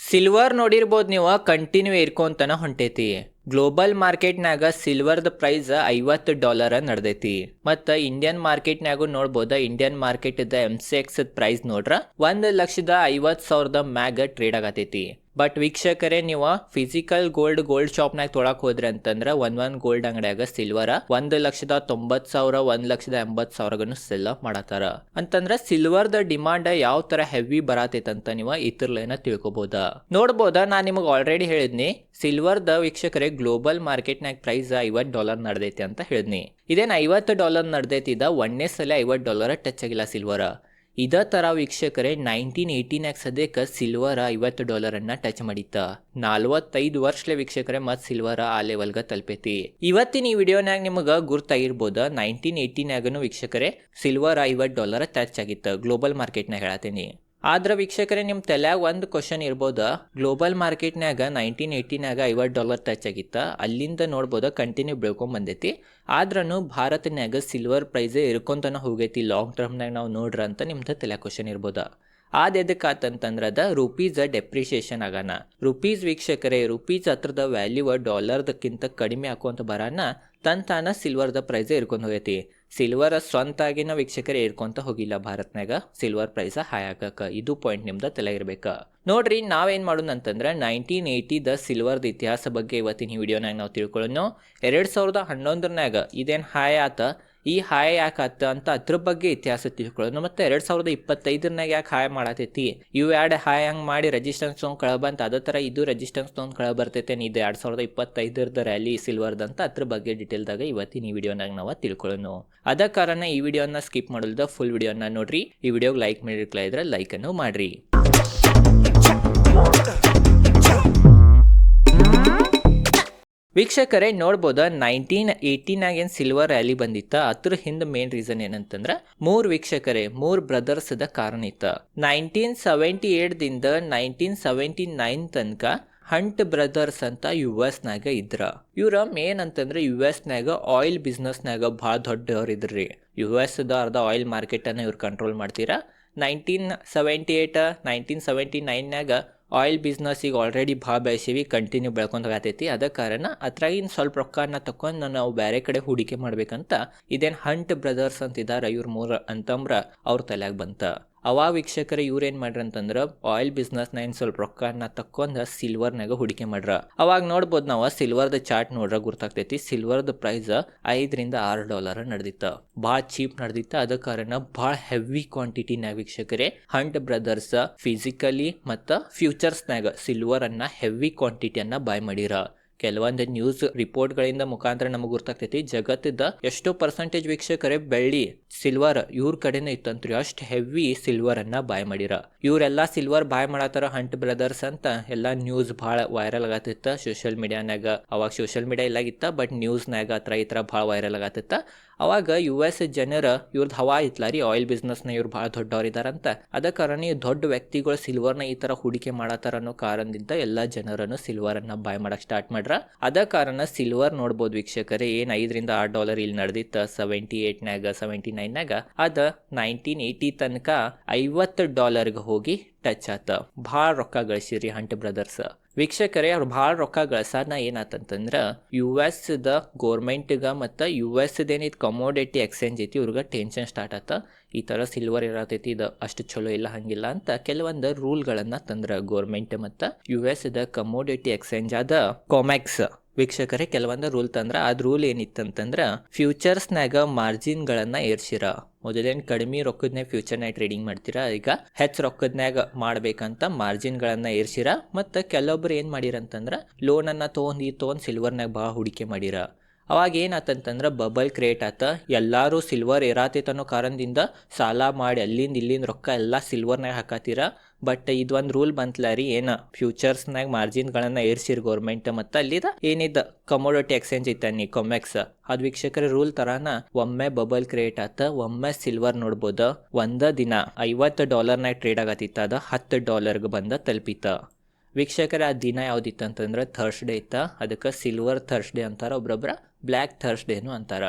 Silver ನೋಡಿರ್ಬೋದು ನೀವು continue ಇರ್ಕೊಂತನ ಹೊಂಟೈತಿ. Global ಮಾರ್ಕೆಟ್ನಾಗ ಸಿಲ್ವರ್ದ ಪ್ರೈಸ್ ಐವತ್ತು ಡಾಲರ್ ನಡೆದೈತಿ. ಮತ್ತು ಇಂಡಿಯನ್ ಮಾರ್ಕೆಟ್ನಾಗು ನೋಡ್ಬೋದು Indian market M C X price ನೋಡ್ರ ಒಂದು ಲಕ್ಷದ ಐವತ್ತು ಸಾವಿರದ ಮ್ಯಾಗ ಟ್ರೇಡ್ ಆಗತೈತಿ. ಬಟ್ ವೀಕ್ಷಕರೇ, ನೀವು ಫಿಸಿಕಲ್ ಗೋಲ್ಡ್ ಗೋಲ್ಡ್ ಶಾಪ್ನಾಗ ತೊಳಕ್ ಹೋದ್ರೆ ಅಂತಂದ್ರೆ ಒಂದ್ ಒಂದ್ ಗೋಲ್ಡ್ ಅಂಗಡಿಯಾಗ ಸಿಲ್ವರ ಒಂದ್ ಲಕ್ಷದ ತೊಂಬತ್ ಸಾವಿರ, ಒಂದ್ ಲಕ್ಷದ ಎಂಬತ್ ಸಾವಿರಗನು ಸೆಲ್ ಮಾಡತಾರ. ಅಂತಂದ್ರ ಸಿಲ್ವರ್ದ ಡಿಮಾಂಡ್ ಯಾವ ತರ ಹೆವಿ ಬರತೈತಂತ ನೀವು ಇದ್ರಲೇನ ತಿಳ್ಕೊಬೋದ. ನೋಡ್ಬೋದ ನಾ ನಿಮಗೆ ಆಲ್ರೆಡಿ ಹೇಳಿದ್ನಿ ಸಿಲ್ವರ್ದ ವೀಕ್ಷಕರೇ ಗ್ಲೋಬಲ್ ಮಾರ್ಕೆಟ್ನಾಗ ಪ್ರೈಸ್ ಐವತ್ತು ಡಾಲರ್ ನಡೆದೈತಿ ಅಂತ ಹೇಳಿದ್ನಿ. ಇದೇನ್ ಐವತ್ತು ಡಾಲರ್ ನಡೆದೈತಿದ ಒಂದೇ ಸಲ ಐವತ್ತು ಡಾಲರ್ ಟಚ್ ಆಗಿಲ್ಲ ಸಿಲ್ವರ್ ಇದೇ ಥರ ವೀಕ್ಷಕರೇ ನೈನ್ಟೀನ್ ಏಯ್ಟೀನ್ಯಾಗ ಸದ್ಯಕ್ಕೆ ಸಿಲ್ವರ್ ಐವತ್ತು ಡಾಲರನ್ನು ಟಚ್ ಮಾಡಿತ್ತ. ನಲ್ವತ್ತೈದು ವರ್ಷಲೆ ವೀಕ್ಷಕರೇ ಮತ್ತು ಸಿಲ್ವರ್ ಆ ಲೆವೆಲ್ಗೆ ತಲುಪೈತಿ. ಇವತ್ತಿನ ಈ ವಿಡಿಯೋನಾಗ ನಿಮಗೆ ಗುರ್ತಾಗಿರ್ಬೋದು ನೈನ್ಟೀನ್ ಏಯ್ಟೀನ್ಯಾಗನು ವೀಕ್ಷಕರೇ ಸಿಲ್ವರ್ ಐವತ್ತು ಡಾಲರ್ ಟಚ್ ಆಗಿತ್ತು. ಗ್ಲೋಬಲ್ ಮಾರ್ಕೆಟ್ನಾಗ ಹೇಳತ್ತೀನಿ ಆದ್ರೆ ವೀಕ್ಷಕರೇ ನಿಮ್ಮ ತಲ್ಯಾಗ ಒಂದು ಕ್ವಶನ್ ಇರ್ಬೋದು. ಗ್ಲೋಬಲ್ ಮಾರ್ಕೆಟ್ನಾಗ ನೈನ್ಟೀನ್ ಏಯ್ಟಿನಾಗ ಐವತ್ತು ಡಾಲರ್ ಟಚ್ ಆಗಿತ್ತ. ಅಲ್ಲಿಂದ ನೋಡ್ಬೋದು ಕಂಟಿನ್ಯೂ ಬೆಳ್ಕೊಂಬಂದೈತಿ ಆದ್ರೂ ಭಾರತನ್ಯಾಗ ಸಿಲ್ವರ್ ಪ್ರೈಸೇ ಇರ್ಕೊಂತನ ಹೋಗೈತಿ. ಲಾಂಗ್ ಟರ್ಮ್ನಾಗ ನಾವು ನೋಡ್ರ ಅಂತ ನಿಮ್ದು ತಲೆ ಕ್ವಶನ್ ಇರ್ಬೋದ. ಆದ ಎದಕ್ಕಾತಂತಂದ್ರ ಅದ ರುಪೀಸ್ ಡೆಪ್ರಿಷಿಯೇಷನ್ ಆಗಾನ. ರುಪೀಸ್ ವೀಕ್ಷಕರೇ ರುಪೀಸ್ ಹತ್ರದ ವ್ಯಾಲ್ಯೂ ಡಾಲರ್ದಕ್ಕಿಂತ ಕಡಿಮೆ ಹಾಕುವಂತ ಬರಾನ ತಂತಾನ ತಾನ ಸಿಲ್ವರ್ದ ಪ್ರೈಸ್ ಇರ್ಕೊಂಡು ಹೋಗೈತಿ. ಸಿಲ್ವರ್ ಸ್ವಂತಾಗಿನ ವೀಕ್ಷಕರೇ ಏರ್ಕೊಂತ ಹೋಗಿಲ್ಲ ಭಾರತ್ನಾಗ ಸಿಲ್ವರ್ ಪ್ರೈಸ್ ಹೈ ಆಗಕ ಇದು ಪಾಯಿಂಟ್ ನಿಮ್ದ ತಲೆ ಇರ್ಬೇಕ. ನೋಡ್ರಿ, ನಾವೇನ್ ಮಾಡೋಣ ಅಂತಂದ್ರೆ ನೈನ್ಟೀನ್ ಏಯ್ಟಿದ ಸಿಲ್ವರ್ದ ಇತಿಹಾಸ ಬಗ್ಗೆ ಇವತ್ತಿನ ಈ ವಿಡಿಯೋನಾಗ ನಾವು ತಿಳ್ಕೊಳ್ಳೋಣ ಎರಡು ಸಾವಿರದ ಹನ್ನೊಂದರನಾಗ ಇದೇನು ಹಾಯ್ ಆತ? ಈ ಹಾಯ್ ಯಾಕೆ ಆತ ಅಂತ ಅದ್ರ ಬಗ್ಗೆ ಇತಿಹಾಸ ತಿಳ್ಕೊಳ್ಳೋದು. ಮತ್ತೆ ಎರಡ್ ಸಾವಿರದ ಇಪ್ಪತ್ತೈದರನಾಗ ಯಾಕೆ ಹಾಯ್ ಮಾಡತೈತಿ? ಇವು ಎರಡು ಹಾಯ್ ಹಂಗೆ ಮಾಡಿ ರೆಜಿಸ್ಟೆನ್ಸ್ ತೊಗೊಂಡು ಕಳಬಂತ ಅದೇ ಥರ ಇದು ರೆಜಿಸ್ಟೆನ್ಸ್ ತೊಗೊಂಡು ಕಳ ಬರ್ತೈತೆ. ಇದು ಎರಡ್ ಸಾವಿರದ ಇಪ್ಪತ್ತೈದರದ ರ್ಯಾಲಿ ಸಿಲ್ವರ್ದ ಅಂತ ಅದ್ರ ಬಗ್ಗೆ ಡೀಟೇಲ್ದಾಗ ಇವತ್ತಿನ ಈ ವಿಡಿಯೋನಾಗ ನಾವು ತಿಳ್ಕೊಳ್ಳೋಣ. ಅದ ಕಾರಣ ಈ ವಿಡಿಯೋನ ಸ್ಕಿಪ್ ಮಾಡಲ್ದ ಫುಲ್ ವಿಡಿಯೋನ ನೋಡ್ರಿ. ಈ ವಿಡಿಯೋಗೆ ಲೈಕ್ ಮಾಡಿರ್ಕ್ಲ ಇದ್ರೆ ಲೈಕ್ ಅನ್ನು ಮಾಡ್ರಿ. ವೀಕ್ಷಕರೇ, ನೋಡ್ಬೋದ? ನೈನ್ಟೀನ್ ಏಯ್ಟೀನಾಗ ಏನು ಸಿಲ್ವರ್ ರ್ಯಾಲಿ ಬಂದಿತ್ತ? ಅದ್ರ ಹಿಂದೆ ಮೇನ್ ರೀಸನ್ ಏನಂತಂದ್ರ, ಮೂರ್ ವೀಕ್ಷಕರೇ, ಮೂರ್ ಬ್ರದರ್ಸ್ ದ ಕಾರಣ ಇತ್ತ. ನೈನ್ಟೀನ್ ಸೆವೆಂಟಿ ಏಟ್ದಿಂದ ನೈನ್ಟೀನ್ ಸೆವೆಂಟಿ ನೈನ್ ತನಕ ಹಂಟ್ ಬ್ರದರ್ಸ್ ಅಂತ ಯು ಎಸ್ ನಾಗ ಇದ್ರ. ಇವ್ರ ಮೇನ್ ಅಂತಂದ್ರೆ ಯು ಎಸ್ ನಾಗ ಆಯಿಲ್ ಬಿಸ್ನೆಸ್ನಾಗ ಭಾಳ ದೊಡ್ಡವ್ರು ಇದ್ರಿ. ಯು ಎಸ್ ದ ಅರ್ಧ ಆಯಿಲ್ ಮಾರ್ಕೆಟ್ ಅನ್ನ ಇವ್ರು ಕಂಟ್ರೋಲ್ ಮಾಡ್ತೀರಾ? Nineteen seventy eight nineteen seventy ನೈನ್ನಾಗ oil business ಈಗ ಆಲ್ರೆಡಿ ಭಾಳ ಬೆಳೆಸೀವಿ ಕಂಟಿನ್ಯೂ ಬೆಳ್ಕೊಂಡು ಹೋಗತೈತಿ ಅದ ಕಾರಣ ಅದ್ರಾಗಿನ ಸ್ವಲ್ಪ ರೊಕ್ಕನ ತಕೊಂಡು ನಾವು ಬೇರೆ ಕಡೆ ಹೂಡಿಕೆ ಮಾಡ್ಬೇಕಂತ ಇದೇನು ಹಂಟ್ ಬ್ರದರ್ಸ್ ಅಂತ ಇದ್ದಾರೆ ಇವ್ರ ಮೂರ ಅಂತಂದ್ರ ಅವ್ರ ತಲೆಯಾಗ ಬಂತ. ಅವಾಗ ವೀಕ್ಷಕರ ಇವ್ರು ಏನ್ ಮಾಡ್ರ ಅಂತಂದ್ರೆ ಆಯಿಲ್ ಬಿಸ್ನೆಸ್ನ ಸ್ವಲ್ಪ ರೊಕ್ಕನ ಸಿಲ್ವರ್ ಸಿಲ್ವರ್ನಾಗ ಹೂಡಿಕೆ ಮಾಡ್ರ. ಅವಾಗ ನೋಡ್ಬೋದು ನಾವು ಸಿಲ್ವರ್ದ ಚಾರ್ಟ್ ನೋಡ್ರ ಗುರ್ತಾಗ್ತೈತಿ. ಸಿಲ್ವರ್ದ ಪ್ರೈಸ್ ಐದರಿಂದ ಆರು ಡಾಲರ್ ನಡೆದಿತ್ತು. ಭಾಳ ಚೀಪ್ ನಡೆದಿತ್ತು. ಅದ ಕಾರಣ ಭಾಳ ಹೆವಿ ಕ್ವಾಂಟಿಟಿನಾಗ ವೀಕ್ಷಕರೇ ಹಂಟ್ ಬ್ರದರ್ಸ್ ಫಿಸಿಕಲಿ ಮತ್ತು ಫ್ಯೂಚರ್ಸ್ನಾಗ ಸಿಲ್ವರ್ ಅನ್ನ ಹೆವಿ ಕ್ವಾಂಟಿಟಿಯನ್ನು ಬಾಯ್ ಮಾಡಿರ. ಕೆಲವೊಂದು ನ್ಯೂಸ್ ರಿಪೋರ್ಟ್ಗಳಿಂದ ಮುಖಾಂತರ ನಮಗೆ ಗೊತ್ತಾಗ್ತೈತಿ ಜಗತ್ತಿದ್ದ ಎಷ್ಟೋ ಪರ್ಸೆಂಟೇಜ್ ವೀಕ್ಷಕರೇ ಬೆಳ್ಳಿ ಸಿಲ್ವರ್ ಇವ್ರ ಕಡೆನೇ ಇತ್ತಂತ್ರಿ. ಅಷ್ಟು ಹೆವಿ ಸಿಲ್ವರ್ ಅನ್ನ ಬಾಯ್ ಮಾಡಿರ. ಇವರೆಲ್ಲ ಸಿಲ್ವರ್ ಬಾಯ್ ಮಾಡತ್ತಾರ ಹಂಟ್ ಬ್ರದರ್ಸ್ ಅಂತ ಎಲ್ಲಾ ನ್ಯೂಸ್ ಭಾಳ ವೈರಲ್ ಆಗತ್ತಿತ್ತ ಸೋಷಿಯಲ್ ಮೀಡಿಯಾನಾಗ ಅವಾಗ ಸೋಷಿಯಲ್ ಮೀಡಿಯಾ ಇಲ್ಲಾಗಿತ್ತ ಬಟ್ ನ್ಯೂಸ್ನಾಗ ಆತರ ಈ ಥರ ಭಾಳ ವೈರಲ್ ಆಗತ್ತಿತ್ತ. ಅವಾಗ ಯು ಎಸ್ ಜನರ ಇವ್ರದ್ದು ಹವಾ ಇತ್ತಲಾರಿ ರೀ ಆಯಿಲ್ ಬಿಸ್ನೆಸ್ನ ಇವ್ರು ಭಾಳ ದೊಡ್ಡವರಿದಾರಂತ ಅದ ಕಾರಣ ಈ ದೊಡ್ಡ ವ್ಯಕ್ತಿಗಳು ಸಿಲ್ವರ್ನ ಈ ಥರ ಹೂಡಿಕೆ ಮಾಡತ್ತಾರ ಅನ್ನೋ ಕಾರಣದಿಂದ ಎಲ್ಲ ಜನರನ್ನು ಸಿಲ್ವರನ್ನು ಬಾಯ್ ಮಾಡಕ್ ಸ್ಟಾರ್ಟ್ ಮಾಡ್ರ? ಅದ ಕಾರಣ ಸಿಲ್ವರ್ ನೋಡ್ಬೋದು ವೀಕ್ಷಕರೇ. ಏನ್ ಐದರಿಂದ ಆರು ಡಾಲರ್ ಇಲ್ಲಿ ನಡೆದಿತ್ತ? ಸೆವೆಂಟಿ ಏಟ್ನಾಗ ಸೆವೆಂಟಿ ನೈನ್ನಾಗ ಅದ ನೈನ್ಟೀನ್ ಏಯ್ಟಿ ತನಕ ಐವತ್ತು ಡಾಲರ್ಗೆ ಹೋಗಿ ಟಚ್ ಆತ. ಭಾಳ ರೊಕ್ಕ ಗಳಿಸಿರಿ ಹಂಟ್ ಬ್ರದರ್ಸ್. ವೀಕ್ಷಕರೇ, ಅವ್ರು ಭಾಳ ರೊಕ್ಕ ಗಳಸಾನ ಏನಾತಂತಂದ್ರೆ ಯು ಎಸ್ ದ ಗೋರ್ಮೆಂಟ್ಗ ಮತ್ತು ಯು ಎಸ್ ಏನೈತಿ ಕಮೋಡಿಟಿ ಎಕ್ಸ್ಚೇಂಜ್ ಐತಿ, ಇವ್ರಿಗೆ ಟೆನ್ಷನ್ ಸ್ಟಾರ್ಟ್ ಆತ. ಈ ಥರ ಸಿಲ್ವರ್ ಇರತೈತಿ, ಇದು ಅಷ್ಟು ಚಲೋ ಇಲ್ಲ, ಹಂಗಿಲ್ಲ ಅಂತ ಕೆಲವೊಂದು ರೂಲ್ಗಳನ್ನು ತಂದ್ರ ಗೋರ್ಮೆಂಟ್ ಮತ್ತು ಯು ದ ಕಮೋಡಿಟಿ ಎಕ್ಸ್ಚೇಂಜ್ ಆದ ಕಾಮೆಕ್ಸ್ ವೀಕ್ಷಕರೇ, ಕೆಲವೊಂದು ರೂಲ್ ತಂದ್ರ ಅದ್ ರೂಲ್ ಏನಿತ್ತಂತಂದ್ರ ಫ್ಯೂಚರ್ಸ್ನಾಗ ಮಾರ್ಜಿನ್ಗಳನ್ನ ಏರ್ಸಿರ. ಮೊದಲೇನು ಕಡಿಮೆ ರೊಕ್ಕದ್ನಾಗ ಫ್ಯೂಚರ್ನಾಗ ಟ್ರೇಡಿಂಗ್ ಮಾಡ್ತೀರಾ, ಈಗ ಹೆಚ್ಚು ರೊಕ್ಕದ್ನಾಗ ಮಾಡ್ಬೇಕಂತ ಮಾರ್ಜಿನ್ಗಳನ್ನ ಏರ್ಸಿರ, ಮತ್ತು ಕೆಲವೊಬ್ರು ಏನು ಮಾಡಿರಂತಂದ್ರೆ ಲೋನನ್ನು ತೊಗೊಂಡು ಈ ತೊಗೊಂಡು ಸಿಲ್ವರ್ನಾಗ ಭಾಳ ಹೂಡಿಕೆ ಮಾಡಿರ. ಅವಾಗ ಏನಾತಂತಂದ್ರೆ ಬಬಲ್ ಕ್ರಿಯೇಟ್ ಆತ, ಎಲ್ಲರೂ ಸಿಲ್ವರ್ ಏರಾತೈತೆ ಅನ್ನೋ ಕಾರಣದಿಂದ ಸಾಲ ಮಾಡಿ ಅಲ್ಲಿಂದ ಇಲ್ಲಿಂದ ರೊಕ್ಕ ಎಲ್ಲ ಸಿಲ್ವರ್ನಾಗ ಹಾಕತ್ತೀರ ಬಟ್ ಇದೊಂದು ರೂಲ್ ಬಂತಲ್ಲ ರೀ, ಏನು ಫ್ಯೂಚರ್ಸ್ನಾಗ ಮಾರ್ಜಿನ್ಗಳನ್ನು ಏರ್ಸಿರ್ ಗೌರ್ಮೆಂಟ್ ಮತ್ತು ಅಲ್ಲಿದ ಏನಿದ್ದ ಕಮೋಡಿಟಿ ಎಕ್ಸ್ಚೇಂಜ್ ಐತೆ ನೀ ಕೊಮೆಕ್ಸ್ ಅದು ವೀಕ್ಷಕರ ರೂಲ್ ತರಾನ ಒಮ್ಮೆ ಬಬಲ್ ಕ್ರಿಯೇಟ್ ಆತ, ಒಮ್ಮೆ ಸಿಲ್ವರ್ ನೋಡ್ಬೋದು, ಒಂದ ದಿನ ಐವತ್ತು ಡಾಲರ್ನಾಗ ಟ್ರೇಡ್ ಆಗತ್ತಿತ್ತ, ಅದ ಹತ್ತು ಡಾಲರ್ಗೆ ಬಂದ ತಲುಪಿತ ವೀಕ್ಷಕರ ಆ ದಿನ ಯಾವ್ದಿತ್ತು ಅಂತಂದ್ರೆ ಥರ್ಸ್ಡೇ ಇತ್ತ, ಅದಕ್ಕೆ ಸಿಲ್ವರ್ ಥರ್ಸ್ಡೇ ಅಂತಾರ, ಒಬ್ರೊಬ್ರ ಬ್ಲ್ಯಾಕ್ ಥರ್ಸ್ಡೇನು ಅಂತಾರ.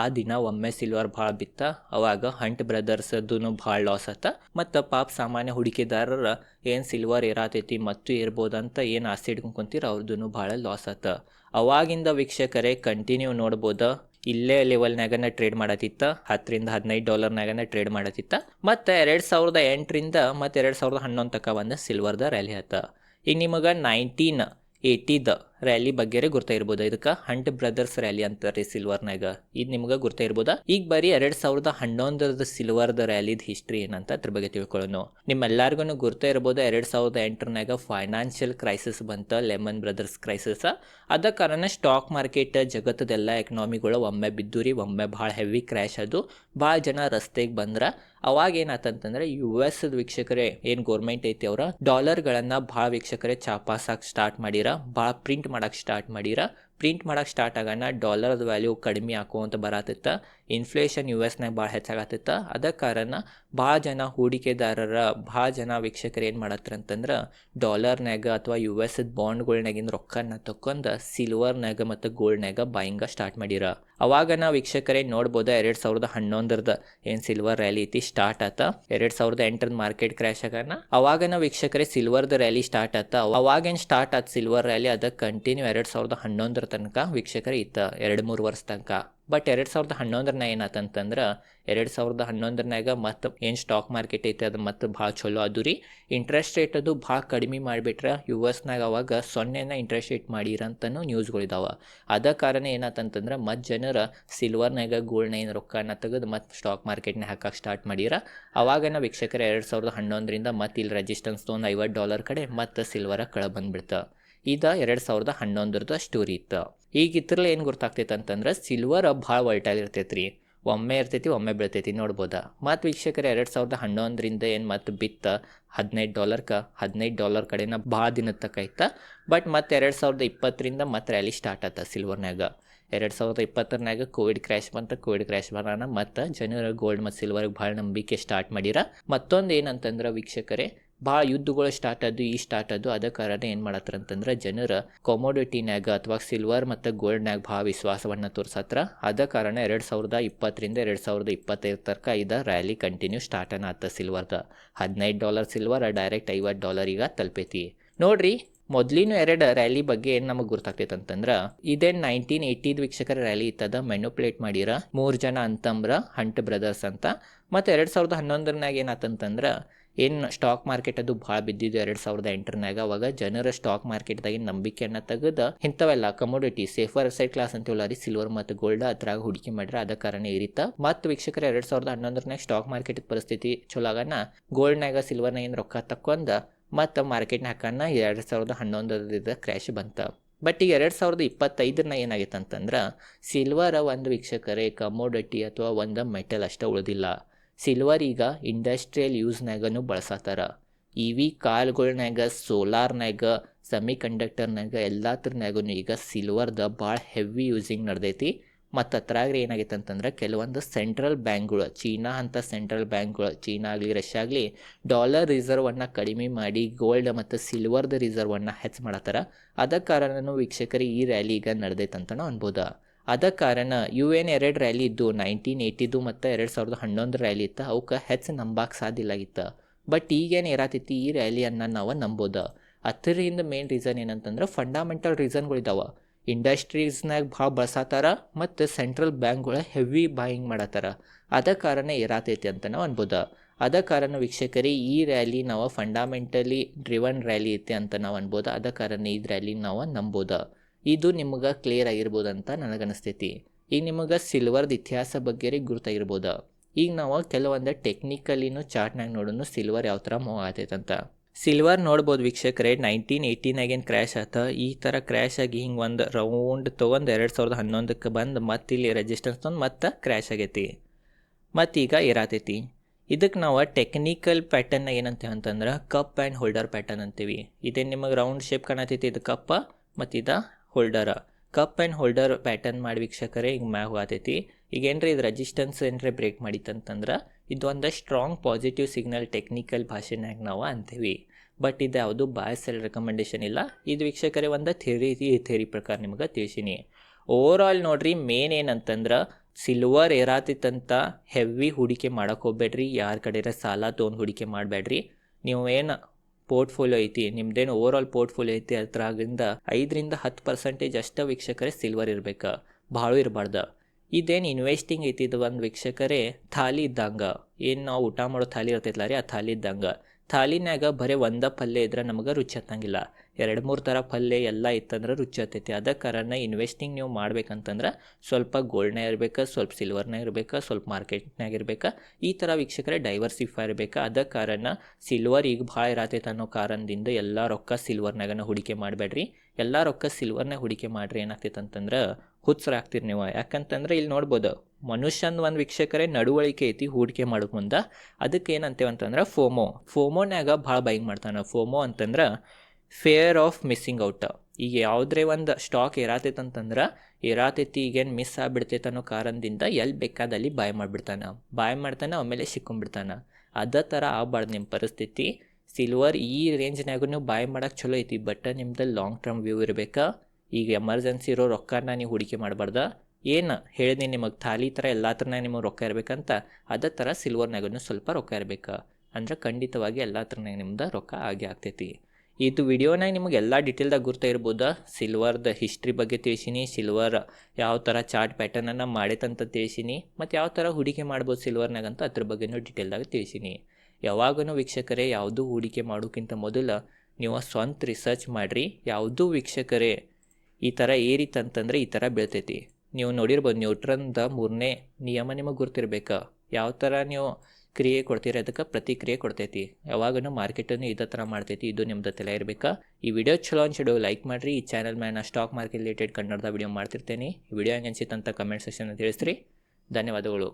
ಆ ದಿನ ಒಮ್ಮೆ ಸಿಲ್ವರ್ ಭಾಳ ಬಿತ್ತ, ಅವಾಗ ಹಂಟ್ ಬ್ರದರ್ಸದ್ದು ಭಾಳ ಲಾಸ್ ಆತ. ಮತ್ತು ಪಾಪ ಸಾಮಾನ್ಯ ಹೂಡಿಕೆದಾರರ ಏನು ಸಿಲ್ವರ್ ಏರಾತೈತಿ, ಮತ್ತು ಇರ್ಬೋದಂತ ಏನು ಆಸೆ ಇಟ್ಕೊಂಡ್ ಕುಂತೀರ ಅವ್ರದ್ದು ಭಾಳ ಲಾಸ್ ಆತ. ಅವಾಗಿಂದ ವೀಕ್ಷಕರೇ ಕಂಟಿನ್ಯೂ ನೋಡ್ಬೋದು, ಇಲ್ಲೇ ಲೆವೆಲ್ನಾಗನ ಟ್ರೇಡ್ ಮಾಡತ್ತಿತ್ತ, ಹತ್ತರಿಂದ ಹದಿನೈದು ಡಾಲರ್ನಾಗನ ಟ್ರೇಡ್ ಮಾಡತ್ತಿತ್ತ. ಮತ್ತು ಎರಡು ಸಾವಿರದ ಎಂಟರಿಂದ ಮತ್ತು ಎರಡು ಸಾವಿರದ ಹನ್ನೊಂದು ತನಕ ಒಂದು ಸಿಲ್ವರ್ದ ರ್ಯಾಲಿ ಆತ. ಈಗ ನಿಮಗೆ ನೈನ್ಟೀನ್ ಏಯ್ಟಿದ ರ್ಯಾಲಿ ಬಗ್ಗೆ ಗುರ್ತಾ ಇರ್ಬೋದು ಇದಕ್ಕೆ ಹಂಟ್ ಬ್ರದರ್ಸ್ ರ್ಯಾಲಿ ಅಂತಾರೆ ಸಿಲ್ವರ್ನಾಗ ಇದು ನಿಮ್ಗೆ ಇರ್ಬೋದು ಈಗ ಬರೀ ಎರಡು ಸಾವಿರದ ಹನ್ನೊಂದರದ ಸಿಲ್ವರ್ದ ರ್ಯಾಲಿದ ಹಿಸ್ಟ್ರಿ ಏನಂತ ಅದ್ರ ಬಗ್ಗೆ ತಿಳ್ಕೊಳ್ಳೋಣ. ನಿಮ್ಮೆಲ್ಲರಿಗೂ ಗುರ್ತಾ ಇರ್ಬೋದು ಎರಡು ಸಾವಿರದ ಎಂಟರನಾಗ ಫೈನಾನ್ಷಿಯಲ್ ಕ್ರೈಸಿಸ್ ಬಂತ ಲೆಮನ್ ಬ್ರದರ್ಸ್ ಕ್ರೈಸಿಸ್ ಅದ ಕಾರಣ ಸ್ಟಾಕ್ ಮಾರ್ಕೆಟ್ ಜಗತ್ತದೆಲ್ಲ ಎಕನಾಮಿಗಳು ಒಮ್ಮೆ ಬಿದ್ದು ರೀ ಒಮ್ಮೆ ಭಾಳ ಹೆವಿ ಕ್ರ್ಯಾಶ್ ಅದು ಭಾಳ ಜನ ರಸ್ತೆಗೆ ಬಂದ್ರೆ ಅವಾಗ ಏನಾತಂತಂದ್ರೆ ಯು ಎಸ್ ವೀಕ್ಷಕರೇ, ಏನು ಗೌರ್ಮೆಂಟ್ ಐತಿ ಅವರ ಡಾಲರ್ಗಳನ್ನು ಭಾಳ ವೀಕ್ಷಕರೇ ಚಾಪಾಸಾಕ್ ಸ್ಟಾರ್ಟ್ ಮಾಡಿರ, ಭಾಳ ಪ್ರಿಂಟ್ ಮಾಡಕ್ಕೆ ಸ್ಟಾರ್ಟ್ ಮಾಡಿರ. ಪ್ರಿಂಟ್ ಮಾಡಕ್ಕೆ ಸ್ಟಾರ್ಟ್ ಆಗೋಣ ಡಾಲರ್ದ ವ್ಯಾಲ್ಯೂ ಕಡಿಮೆ ಆಕೋಂತ ಬರತ್ತಿತ್ತ ಇನ್ಫ್ಲೇಷನ್ ಯು ಎಸ್ನಾಗ ಭಾಳ ಹೆಚ್ಚಾಗತ್ತಿತ್ತ ಅದ ಕಾರಣ ಭಾಳ ಜನ ಹೂಡಿಕೆದಾರರ, ಭಾಳ ಜನ ವೀಕ್ಷಕರು ಏನು ಮಾಡತ್ರ ಅಂತಂದ್ರೆ ಡಾಲರ್ನಾಗ ಅಥವಾ ಯು ಎಸ್ ಬಾಂಡ್ಗಳ್ನಾಗಿನ ರೊಕ್ಕನ ತಕ್ಕೊಂಡು ಸಿಲ್ವರ್ನಾಗ ಮತ್ತು ಗೋಲ್ಡ್ನಾಗ ಬಾಯಿಂಗ ಸ್ಟಾರ್ಟ್ ಮಾಡಿರ. ಅವಾಗ ನಾವು ವೀಕ್ಷಕರೇ ನೋಡ್ಬೋದು ಎರಡು ಸಾವಿರದ ಹನ್ನೊಂದರದ ಏನು ಸಿಲ್ವರ್ ರ್ಯಾಲಿ ಐತಿ ಸ್ಟಾರ್ಟ್ ಆತ. ಎರಡು ಸಾವಿರದ ಎಂಟರದ ಮಾರ್ಕೆಟ್ ಕ್ರ್ಯಾಶ್ ಆಗೋಣ ಅವಾಗ ನಾವು ವೀಕ್ಷಕರೇ ಸಿಲ್ವರ್ದ ರ್ಯಾಲಿ ಸ್ಟಾರ್ಟ್ ಆತ. ಅವಾಗೇನು ಸ್ಟಾರ್ಟ್ ಆತ ಸಿಲ್ವರ್ ರ್ಯಾಲಿ ಅದಕ್ಕೆ ಕಂಟಿನ್ಯೂ ಎರಡು ಸಾವಿರದ ಹನ್ನೊಂದರ ತನಕ ವೀಕ್ಷಕರೇ ಇತ್ತ. ಎರಡು ಮೂರು ವರ್ಷ ತನಕ. ಬಟ್ ಎರಡು ಸಾವಿರದ ಹನ್ನೊಂದರನ ಏನಾತಂತಂದ್ರೆ, ಎರಡು ಸಾವಿರದ ಹನ್ನೊಂದರನಾಗ ಮತ್ತು ಏನು ಸ್ಟಾಕ್ ಮಾರ್ಕೆಟ್ ಐತೆ ಅದು ಮತ್ತು ಭಾಳ ಚಲೋ ಅದು ರೀ. ಇಂಟ್ರೆಸ್ಟ್ ರೇಟ್ ಅದು ಭಾಳ ಕಡಿಮೆ ಮಾಡಿಬಿಟ್ರೆ ಯು ಎಸ್ನಾಗ ಅವಾಗ ಸೊನ್ನೆನ ಇಂಟ್ರೆಸ್ಟ್ ರೇಟ್ ಮಾಡಿರಂತನೂ ನ್ಯೂಸ್ಗಳಿದಾವೆ ಅದ ಕಾರಣ ಏನಾತಂತಂದ್ರೆ ಮತ್ತು ಜನರ ಸಿಲ್ವರ್ನಾಗ ಗೋಲ್ಡ್ನ ಏನು ರೊಕ್ಕನ ತೆಗೆದು ಮತ್ತು ಸ್ಟಾಕ್ ಮಾರ್ಕೆಟ್ನ ಹಾಕಕ್ಕೆ ಸ್ಟಾರ್ಟ್ ಮಾಡಿರ. ಅವಾಗ ನಾವು ವೀಕ್ಷಕರ, ಎರಡು ಸಾವಿರದ ಹನ್ನೊಂದರಿಂದ ಮತ್ತು ಇಲ್ಲಿ ರೆಜಿಸ್ಟೆನ್ಸ್ ತೊಗೊಂಡು ಐವತ್ತು ಡಾಲರ್ ಕಡೆ ಮತ್ತು ಸಿಲ್ವರ ಕಳೆ ಬಂದ್ಬಿಡ್ತ ಇದ ಎರಡು ಸಾವಿರದ ಹನ್ನೊಂದರದ ಸ್ಟೋರಿ ಇತ್ತು. ಈಗ ಇದ್ರಲ್ಲಿ ಏನು ಗೊತ್ತಾಗ್ತೈತೆ ಅಂತಂದ್ರೆ ಸಿಲ್ವರ್ ಭಾಳ ವೈಟಲ್ ಇರ್ತೈತೆ ರೀ ಒಮ್ಮೆ ಇರ್ತೈತಿ, ಒಮ್ಮೆ ಬೀಳ್ತೈತಿ ನೋಡ್ಬೋದಾ. ಮತ್ತು ವೀಕ್ಷಕರ, ಎರಡು ಸಾವಿರದ ಹನ್ನೊಂದರಿಂದ ಏನು ಮತ್ತು ಬಿತ್ತ? ಹದಿನೈದು ಡಾಲರ್ಕ ಹದಿನೈದು ಡಾಲರ್ ಕಡೆನ ಭಾಳ ದಿನ ತಕ್ಕ ಬಟ್ ಮತ್ತು ಎರಡು ಸಾವಿರದ ಇಪ್ಪತ್ತರಿಂದ ಮತ್ತೆ ರ್ಯಾಲಿ ಸ್ಟಾರ್ಟ್ ಆತ ಸಿಲ್ವರ್ನಾಗ ಎರಡು ಸಾವಿರದ ಇಪ್ಪತ್ತರನಾಗ ಕೋವಿಡ್ ಕ್ರ್ಯಾಶ್ ಬಂತ, ಕೋವಿಡ್ ಕ್ರ್ಯಾಶ್ ಬರೋಣ ಮತ್ತು ಜನರ ಗೋಲ್ಡ್ ಮತ್ತು ಸಿಲ್ವರ್ಗೆ ಭಾಳ ನಂಬಿಕೆ ಸ್ಟಾರ್ಟ್ ಮಾಡಿರ. ಮತ್ತೊಂದು ಏನಂತಂದ್ರೆ ವೀಕ್ಷಕರೇ, ಭಾಳ ಯುದ್ಧಗಳು ಸ್ಟಾರ್ಟ್ ಆದ್ದು ಈ ಸ್ಟಾರ್ಟ್ ಆದ್ದು ಅದ ಕಾರಣ ಏನು ಮಾಡತ್ತಾರ ಅಂತಂದ್ರೆ ಜನರ ಕೊಮೋಡಿಟಿನ್ಯಾಗ ಅಥವಾ ಸಿಲ್ವರ್ ಮತ್ತು ಗೋಲ್ಡ್ನ್ಯಾಗ ಭಾಳ ವಿಶ್ವಾಸವನ್ನು ತೋರಿಸತ್ರ. ಅದ ಕಾರಣ ಎರಡು ಸಾವಿರದ ಇಪ್ಪತ್ತರಿಂದ ಎರಡು ಸಾವಿರದ ಇಪ್ಪತ್ತೈದು ತನಕ ಇದ ರ್ಯಾಲಿ ಕಂಟಿನ್ಯೂ ಸ್ಟಾರ್ಟ್ ಆತ ಸಿಲ್ವರ್ದ ಹದಿನೈದು ಡಾಲರ್ ಸಿಲ್ವರ್ ಡೈರೆಕ್ಟ್ ಐವತ್ತು ಡಾಲರ್ ಈಗ ತಲುಪೈತಿ. ನೋಡ್ರಿ ಮೊದ್ಲಿನ ಎರಡು ರ್ಯಾಲಿ ಬಗ್ಗೆ ಏನು ನಮಗೆ ಗೊತ್ತಾಗ್ತೈತೆ ಅಂತಂದ್ರೆ ಇದೇ ನೈನ್ಟೀನ್ ಏಯ್ಟಿದ್ ವೀಕ್ಷಕರ ರ್ಯಾಲಿ ಇತ್ತದ? ಮೆನುಪ್ಲೇಟ್ ಮಾಡಿರ, ಮೂರು ಜನ ಅಂತಂಬ್ರ ಹಂಟ್ ಬ್ರದರ್ಸ್ ಅಂತ. ಮತ್ತು ಎರಡು ಸಾವಿರದ ಹನ್ನೊಂದರನಾಗ ಏನಾತಂತಂದ್ರೆ, ಏನು ಸ್ಟಾಕ್ ಮಾರ್ಕೆಟ್ ಅದು ಭಾಳ ಬಿದ್ದಿದ್ದು ಎರಡು ಸಾವಿರದ ಎಂಟರನಾಗ ಅವಾಗ ಜನರ ಸ್ಟಾಕ್ ಮಾರ್ಕೆಟ್ದಾಗಿನ ನಂಬಿಕೆಯನ್ನು ತೆಗೆದು ಇಂಥವೆಲ್ಲ ಕಮೋಡಿಟಿ ಸೇಫರ್ ಸೈಡ್ ಕ್ಲಾಸ್ ಅಂತೀವಲ್ಲ ರೀ ಸಿಲ್ವರ್ ಮತ್ತು ಗೋಲ್ಡ್ ಅದ್ರಾಗ ಹೂಡಿಕೆ ಮಾಡ್ರೆ, ಅದ ಕಾರಣ ಇರಿತ ಮತ್ತು ವೀಕ್ಷಕರ ಎರಡು ಸಾವಿರದ ಹನ್ನೊಂದರನಾಗ ಸ್ಟಾಕ್ ಮಾರ್ಕೆಟ್ ಪರಿಸ್ಥಿತಿ ಚಲೋ ಆಗನ ಗೋಲ್ಡ್ನಾಗ ಸಿಲ್ವರ್ನಾಗ ಏನು ರೊಕ್ಕ ತಕ್ಕೊಂಡ ಮತ್ತು ಮಾರ್ಕೆಟ್ನ ಹಾಕೋಣ ಎರಡು ಸಾವಿರದ ಹನ್ನೊಂದರದ ಕ್ರ್ಯಾಶ್ ಬಂತು. ಬಟ್ ಈಗ ಎರಡು ಸಾವಿರದ ಇಪ್ಪತ್ತೈದರನ್ನ ಏನಾಗೈತೆ ಅಂತಂದ್ರೆ ಸಿಲ್ವರ ಒಂದು ವೀಕ್ಷಕರೇ ಕಮೋಡಿಟಿ ಅಥವಾ ಒಂದು ಮೆಟಲ್ ಅಷ್ಟೇ ಉಳಿದಿಲ್ಲ. ಸಿಲ್ವರ್ ಈಗ ಇಂಡಸ್ಟ್ರಿಯಲ್ ಯೂಸ್ನಾಗೂ ಬಳಸತ್ತಾರ ಇ ವಿ ಕಾಲ್ಗಳ್ನಾಗ ಸೋಲಾರ್ನಾಗ ಸೆಮಿ ಕಂಡಕ್ಟರ್ನಾಗ ಎಲ್ಲತ್ರನಾಗೂ ಈಗ ಸಿಲ್ವರ್ದ ಭಾಳ ಹೆವಿ ಯೂಸಿಂಗ್ ನಡೆದೈತಿ. ಮತ್ತು ಹತ್ರಾಗ್ರೆ ಏನಾಗಿತ್ತು ಅಂತಂದ್ರೆ ಕೆಲವೊಂದು ಸೆಂಟ್ರಲ್ ಬ್ಯಾಂಕ್ಗಳು ಚೀನಾ ಅಂತ ಸೆಂಟ್ರಲ್ ಬ್ಯಾಂಕ್ಗಳು ಚೀನಾ ಆಗಲಿ, ರಷ್ಯಾ ಆಗಲಿ ಡಾಲರ್ ರಿಸರ್ವನ್ನು ಕಡಿಮೆ ಮಾಡಿ ಗೋಲ್ಡ್ ಮತ್ತು ಸಿಲ್ವರ್ದ ರಿಸರ್ವನ್ನು ಹೆಚ್ಚು ಮಾಡತ್ತಾರ. ಅದ ಕಾರಣನೂ ವೀಕ್ಷಕರು ಈ ರ್ಯಾಲಿ ಈಗ ನಡೆದೈತೆ ಅಂತಲೂ ಅನ್ಬೋದು. ಅದ ಕಾರಣ ಯು ಎನ್ ಎರಡು ರ್ಯಾಲಿ ಇದ್ದು ನೈನ್ಟೀನ್ ಏಯ್ಟಿದು ಮತ್ತು ಎರಡು ಸಾವಿರದ ಹನ್ನೊಂದು ರ್ಯಾಲಿ ಇತ್ತು, ಅವಕ್ಕೆ ಹೆಚ್ಚು ನಂಬಕ್ಕೆ ಸಾಧ್ಯ ಇಲ್ಲಾಗಿತ್ತು ಬಟ್ ಈಗೇನು ಇರತೈತಿ ಈ ರ್ಯಾಲಿಯನ್ನು ನಾವು ನಂಬೋದು. ಅದರಿಂದ ಮೇನ್ ರೀಸನ್ ಏನಂತಂದ್ರೆ ಫಂಡಮೆಂಟಲ್ ರೀಸನ್ಗಳಿದಾವೆ ಇಂಡಸ್ಟ್ರೀಸ್ನಾಗ ಭಾಳ ಬಳಸತ್ತಾರ ಮತ್ತು ಸೆಂಟ್ರಲ್ ಬ್ಯಾಂಕ್ಗಳು ಹೆವಿ ಬಾಯಿಂಗ್ ಮಾಡತ್ತಾರ ಅದ ಕಾರಣ ಇರತೈತಿ ಅಂತ ನಾವು ಅನ್ಬೋದು. ಅದ ಕಾರಣ ವೀಕ್ಷಕರೇ, ಈ ರ್ಯಾಲಿ ನಾವು ಫಂಡಾಮೆಂಟಲಿ ಡ್ರಿವನ್ ರ್ಯಾಲಿ ಐತಿ ಅಂತ ನಾವು ಅನ್ಬೋದು. ಅದ ಕಾರಣ ಈ ರ್ಯಾಲಿ ನಾವು ನಂಬೋದು. ಇದು ನಿಮ್ಗೆ ಕ್ಲಿಯರ್ ಆಗಿರ್ಬೋದು ಅಂತ ನನಗನ್ನಿಸ್ತೈತಿ ಈಗ ನಿಮಗೆ ಸಿಲ್ವರ್ದ ಇತಿಹಾಸ ಬಗ್ಗೆ ಗುರ್ತಾಗಿರ್ಬೋದು. ಈಗ ನಾವು ಕೆಲವೊಂದು ಟೆಕ್ನಿಕಲಿನೂ ಚಾರ್ಟ್ನಾಗ ನೋಡೋಣ ಸಿಲ್ವರ್ ಯಾವ ಥರ ಮೂವ್ ಆತೈತೆ ಅಂತ ಸಿಲ್ವರ್ ನೋಡ್ಬೋದು ವೀಕ್ಷಕರೇ ನೈನ್ಟೀನ್ ಏಯ್ಟೀನಾಗೇನು ಕ್ರ್ಯಾಶ್ ಆತ. ಈ ಥರ ಕ್ರ್ಯಾಶ್ ಆಗಿ ಹಿಂಗೆ ಒಂದು ರೌಂಡ್ ತೊಗೊಂಡು ಎರಡು ಸಾವಿರದ ಹನ್ನೊಂದಕ್ಕೆ ಬಂದು ಮತ್ತೆ ಇಲ್ಲಿ ರೆಜಿಸ್ಟೆನ್ಸ್ ತೊಗೊಂಡು ಮತ್ತೆ ಕ್ರ್ಯಾಶ್ ಆಗೈತಿ. ಮತ್ತೀಗ ಇರಾತೈತಿ ಇದಕ್ಕೆ ನಾವು ಟೆಕ್ನಿಕಲ್ ಪ್ಯಾಟರ್ನ್ ಏನಂತೀವಿ ಅಂತಂದ್ರೆ ಕಪ್ ಆ್ಯಂಡ್ ಹೋಲ್ಡರ್ ಪ್ಯಾಟರ್ನ್ ಅಂತೀವಿ. ಇದೇನು ನಿಮಗೆ ರೌಂಡ್ ಶೇಪ್ ಕಾಣತೈತಿ, ಇದು ಕಪ್ಪ ಮತ್ತು ಇದು ಹೋಲ್ಡರ ಕಪ್ ಆ್ಯಂಡ್ ಹೋಲ್ಡರ್ ಪ್ಯಾಟರ್ನ್ ಮಾಡಿ ವೀಕ್ಷಕರೇ, ಹಿಂಗೆ ಮ್ಯಾಗ ಆತೈತಿ ಈಗ ಏನರೆ ಇದು ರೆಜಿಸ್ಟೆನ್ಸ್ ಏನರೆ ಬ್ರೇಕ್ ಮಾಡಿತ್ತಂತಂದ್ರೆ ಒಂದು ಸ್ಟ್ರಾಂಗ್ ಪಾಸಿಟಿವ್ ಸಿಗ್ನಲ್ ಟೆಕ್ನಿಕಲ್ ಭಾಷೆನಾಗ ನಾವು ಅಂತೀವಿ. ಬಟ್ ಇದು ಯಾವುದು ಸೆಲ್ ರೆಕಮೆಂಡೇಶನ್ ಇಲ್ಲ. ಇದು ವೀಕ್ಷಕರೇ ಒಂದು ಥೇರಿ ಈ ಥಿಯರಿ ಪ್ರಕಾರ ನಿಮ್ಗೆ ತಿಳಿಸೀನಿ. ಓವರ್ ಆಲ್ ನೋಡ್ರಿ ಮೇನ್ ಏನಂತಂದ್ರೆ ಸಿಲ್ವರ್ ಏರಾತಿತ್ತಂತ ಹೆವಿ ಹೂಡಿಕೆ ಮಾಡಕ್ಕೆ ಹೋಗ್ಬೇಡ್ರಿ. ಯಾರ ಕಡೆರ ಸಾಲ ತೊಗೊಂಡು ಹೂಡಿಕೆ ಮಾಡಬೇಡ್ರಿ ನೀವು ಏನು ಪೋರ್ಟ್ಫೋಲಿಯೋ ಐತಿ, ನಿಮ್ದೇನು ಓವರ್ ಆಲ್ ಪೋರ್ಟ್ಫೋಲಿಯೋ ಐತಿ ಅದ್ರಾಗಿಂದ ಐದರಿಂದ ಹತ್ತು ಪರ್ಸೆಂಟೇಜ್ ಅಷ್ಟ ವೀಕ್ಷಕರೇ ಸಿಲ್ವರ್ ಇರಬೇಕು. ಭಾಳ ಇರಬಾರ್ದು. ಇದೇನು ಇನ್ವೆಸ್ಟಿಂಗ್ ಇದು ಒಂದು ವೀಕ್ಷಕರೇ, ಥಾಲಿ ಇದ್ದಂಗೆ. ಏನು ನಾವು ಊಟ ಮಾಡೋ ಥಾಲಿ ಇರ್ತೈತಲ್ಲ ರೀ ಆ ಥಾಲಿ ಇದ್ದಂಗೆ. ಥಾಲಿನಾಗ ಬರೀ ಒಂದ ಪಲ್ಯ ಇದ್ರೆ ನಮಗೆ ರುಚಿ ಹತ್ತಂಗಿಲ್ಲ ಎರಡು ಮೂರು ಥರ ಪಲ್ಯ ಎಲ್ಲ ಇತ್ತಂದ್ರೆ ರುಚಿ ಹತ್ತೈತಿ. ಅದ ಕಾರಣ ಇನ್ವೆಸ್ಟಿಂಗ್ ನೀವು ಮಾಡ್ಬೇಕಂತಂದ್ರೆ ಸ್ವಲ್ಪ ಗೋಲ್ಡ್ನೇ ಇರ್ಬೇಕು, ಸ್ವಲ್ಪ ಸಿಲ್ವರ್ನೇ ಇರ್ಬೇಕು, ಸ್ವಲ್ಪ ಮಾರ್ಕೆಟ್ನಾಗ ಇರ್ಬೇಕು ಈ ಥರ ವೀಕ್ಷಕರೇ ಡೈವರ್ಸಿಫೈ ಇರ್ಬೇಕು. ಅದ ಕಾರಣ ಸಿಲ್ವರ್ ಈಗ ಭಾಳ ಇರತೈತೆ ಅನ್ನೋ ಕಾರಣದಿಂದ ಎಲ್ಲ ರೊಕ್ಕ ಸಿಲ್ವರ್ನಾಗನ ಹೂಡಿಕೆ ಮಾಡಬೇಡ್ರಿ. ಎಲ್ಲ ರೊಕ್ಕ ಸಿಲ್ವರ್ನಾಗ ಹೂಡಿಕೆ ಮಾಡ್ರಿ ಏನಾಗ್ತೈತೆ ಅಂತಂದ್ರೆ ಹುಚ್ಚರಾಗ್ತೀರಿ ನೀವು. ಯಾಕಂತಂದ್ರೆ ಇಲ್ಲಿ ನೋಡ್ಬೋದು, ಮನುಷ್ಯನ ಒಂದು ವೀಕ್ಷಕರೇ ನಡವಳಿಕೆ ಐತಿ ಹೂಡಿಕೆ ಮಾಡೋಕೆ ಮುಂದೆ. ಅದಕ್ಕೆ ಏನಂತೇವೆ ಅಂತಂದ್ರೆ ಫೋಮೋ ಫೋಮೋನ್ಯಾಗ ಭಾಳ ಬೈಂಗ್ ಮಾಡ್ತಾನೆ. ಫೋಮೋ ಅಂತಂದ್ರೆ ಫೇರ್ ಆಫ್ ಮಿಸ್ಸಿಂಗ್ ಔಟ್ ಈಗ ಯಾವುದೇ ಒಂದು ಸ್ಟಾಕ್ ಏರಾತೈತೆ ಅಂತಂದ್ರೆ ಏರಾತೈತಿ ಈಗೇನು ಮಿಸ್ ಆಗಿಬಿಡ್ತೈತೆ ಅನ್ನೋ ಕಾರಣದಿಂದ ಎಲ್ಲಿ ಬೇಕಾದಲ್ಲಿ ಬಾಯ್ ಮಾಡಿಬಿಡ್ತಾನೆ. ಬಾಯ್ ಮಾಡ್ತಾನೆ, ಆಮೇಲೆ ಸಿಕ್ಕೊಂಡ್ಬಿಡ್ತಾನೆ. ಅದೇ ಥರ ಆಗ್ಬಾರ್ದು ನಿಮ್ಮ ಪರಿಸ್ಥಿತಿ. ಸಿಲ್ವರ್ ಈ ರೇಂಜ್ನಾಗೂ ನೀವು ಬಾಯ್ ಮಾಡೋಕೆ ಚಲೋ ಐತಿ ಬಟ್ ನಿಮ್ದು ಲಾಂಗ್ ಟರ್ಮ್ ವ್ಯೂ ಇರಬೇಕಾ. ಈಗ ಎಮರ್ಜೆನ್ಸಿ ಇರೋ ರೊಕ್ಕನ ನೀವು ಹೂಡಿಕೆ ಮಾಡಬಾರ್ದ. ಏನು ಹೇಳಿದೆ ನಿಮಗೆ ಥಾಲಿ ಥರ ಎಲ್ಲ ಥರನ ನಿಮಗೆ ರೊಕ್ಕ ಇರಬೇಕಂತ, ಅದೇ ಥರ ಸಿಲ್ವರ್ನಾಗೂ ಸ್ವಲ್ಪ ರೊಕ್ಕ ಇರಬೇಕು. ಅಂದ್ರೆ ಖಂಡಿತವಾಗಿ ಎಲ್ಲ ಥರನಾಗ ನಿಮ್ದು ರೊಕ್ಕ ಆಗೇ ಆಗ್ತೈತಿ. ಇದು ವಿಡಿಯೋನಾಗ ನಿಮಗೆ ಎಲ್ಲ ಡಿಟೇಲ್ದಾಗ ಗುರ್ತಾ ಇರ್ಬೋದು ಸಿಲ್ವರ್ದ ಹಿಸ್ಟ್ರಿ ಬಗ್ಗೆ ತಿಳಿಸೀನಿ ಸಿಲ್ವರ್ ಯಾವ ಥರ ಚಾರ್ಟ್ ಪ್ಯಾಟರ್ನನ್ನು ಮಾಡೈತಂತ ತಿಳಿಸಿನಿ, ಮತ್ತು ಯಾವ ಥರ ಹೂಡಿಕೆ ಮಾಡ್ಬೋದು ಸಿಲ್ವರ್ನಾಗ ಅಂತ ಅದ್ರ ಬಗ್ಗೆನೂ ಡಿಟೇಲ್ದಾಗ ತಿಳಿಸಿನಿ. ಯಾವಾಗೂ ವೀಕ್ಷಕರೇ, ಯಾವುದೂ ಹೂಡಿಕೆ ಮಾಡೋಕ್ಕಿಂತ ಮೊದಲು ನೀವು ಸ್ವಂತ ರಿಸರ್ಚ್ ಮಾಡಿರಿ, ಯಾವುದೂ ವೀಕ್ಷಕರೇ ಈ ಥರ ಏರಿತಂತಂದ್ರೆ ಈ ಥರ ಬೀಳ್ತೈತಿ. ನೀವು ನೋಡಿರ್ಬೋದು ನ್ಯೂಟ್ರನ್ದ ಮೂರನೇ ನಿಯಮ ನಿಮಗೆ ಗುರ್ತಿರ್ಬೇಕು. ಯಾವ ಥರ ನೀವು ಕ್ರಿಯೆ ಕೊಡ್ತೀರಿ ಅದಕ್ಕೆ ಪ್ರತಿಕ್ರಿಯೆ ಕೊಡ್ತೈತಿ. ಯಾವಾಗೂ ಮಾರ್ಕೆಟನ್ನು ಇದೇ ಥರ ಮಾಡ್ತೈತಿ. ಇದು ನಿಮ್ದು ತಲೆ ಇರಬೇಕಾ. ಈ ವಿಡಿಯೋ ಚಲೋ ಅನ್ಸಿಡು ಲೈಕ್ ಮಾಡಿರಿ. ಈ ಚಾನಲ್ ಮೇಲೆ ಸ್ಟಾಕ್ ಮಾರ್ಕೆಟ್ ರಿಲೇಟೆಡ್ ಕನ್ನಡದ ವಿಡಿಯೋ ಮಾಡ್ತಿರ್ತೇನೆ. ವಿಡಿಯೋ ಹೆಂಗೆ ಅನ್ಸಿತ್ತು ಅಂತ ಕಮೆಂಟ್ ಸೆಕ್ಷನ್ ತಿಳಿಸ್ರಿ. ಧನ್ಯವಾದಗಳು.